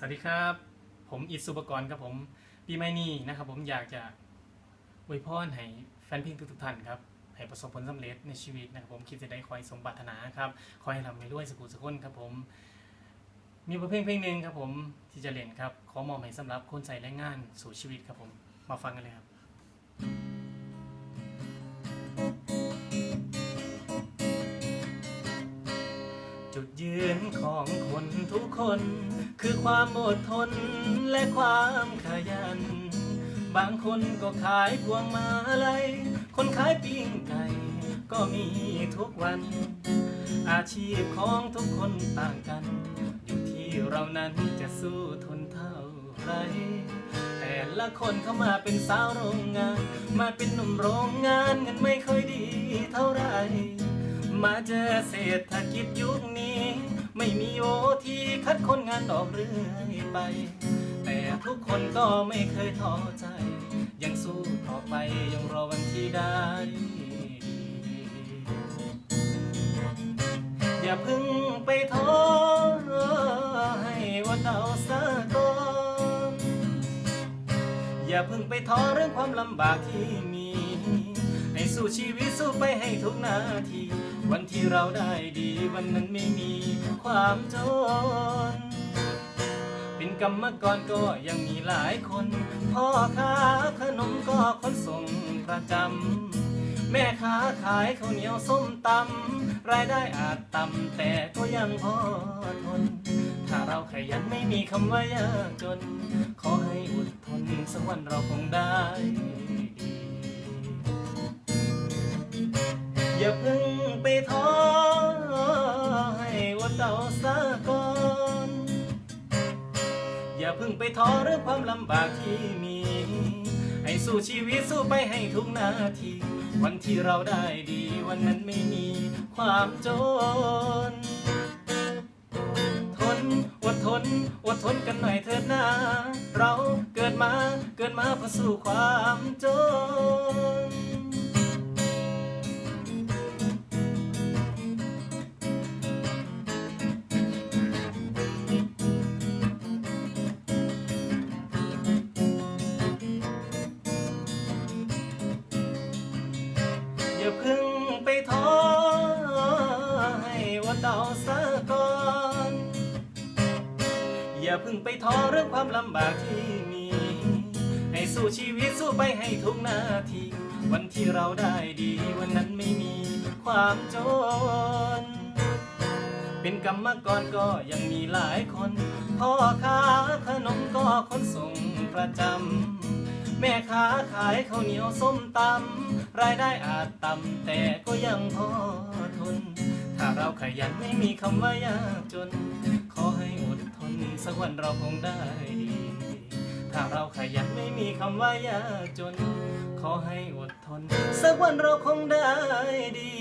สวัสดีครับ ผมอิสุปกรณ์ครับผมปีใหม่นี้นะครับ ผมอยากจะอวยพรให้แฟนเพลงทุกๆท่านครับให้ประสบผลสำเร็จในชีวิตนะครับผมคิดจะได้คอยสมปรารถนาครับคอยให้ทำให้รวยสกุลสกุลครับผม มีเพลงเพลงหนึ่งครับผมที่จะเล่นครับ ขอมอบให้สำหรับคนใส่แรงงานสู่ชีวิตครับผมมาฟังกันเลยครับจุดยืน ของคนทุกคน คือความอดทนและความขยัน บางคนก็ขายพวงมาลัยคนขายปิ้งไก่ก็มีทุกวัน อาชีพของทุกคนต่างกัน อยู่ที่เรานั้นจะสู้ทนเท่าไรแต่ละคนเข้ามาเป็นสาวโรงงาน มาเป็นหนุ่มโรงงานเงินไม่ค่อยดีเท่าไหรมาเจอเศรษฐกิจยุคนี้ ไม่มีโอทีคัดคนงานออกเรื่อยไป แต่ทุกคนก็ไม่เคยท้อใจ ยังสู้ต่อไปยังรอวันที่ได้ อย่าพึ่งไปท้อให้วันเอาซะก่อนอย่าพึ่งไปท้อเรื่องความลำบากที่มี ให้สู้ชีวิตสู้ไปให้ทุกนาที วันที่เราได้ดีวันนั้นไม่มีความจน เป็นกรรมกรก็ยังมีหลายคน พ่อค้าขนมก็คนส่งประจำ แม่ค้าขายข้าวเหนียวส้มตำรายได้อาจต่ำแต่ก็ยังพอทน ถ้าเราขยันไม่มีคำว่ายากจน ขอให้อดทนสักวันเราคงได้ อย่าเพิ่ง ซะก่อน อย่าเพิ่งไปท้อเรื่องความลำบากที่มี ให้สู้ชีวิตสู้ไปให้ทุกนาที วันที่เราได้ดีวันนั้นไม่มีความจน ทนอดทนอดทนกันหน่อยเถิดนะเราเกิดมาเกิดมาเพื่อสู้ความจน อย่าพึ่งไปท้อให้ว่าเดาซะก่อน อย่าพึ่งไปท้อเรื่องความลำบากที่มี ให้สู้ชีวิตสู้ไปให้ทุกนาที วันที่เราได้ดีวันนั้นไม่มีความจน เป็นกรรมกรก็ยังมีหลายคน พ่อค้าขนมก็คนส่งประจำ แม่ค้าขายข้าวเหนียวส้มตำรายได้อาจต่ำแต่ก็ยังพอทน ถ้าเราขยันไม่มีคำว่ายากจน ขอให้อดทนสักวันเราคงได้ดี ถ้าเราขยันไม่มีคำว่ายากจน ขอให้อดทน สักวันเราคงได้ดี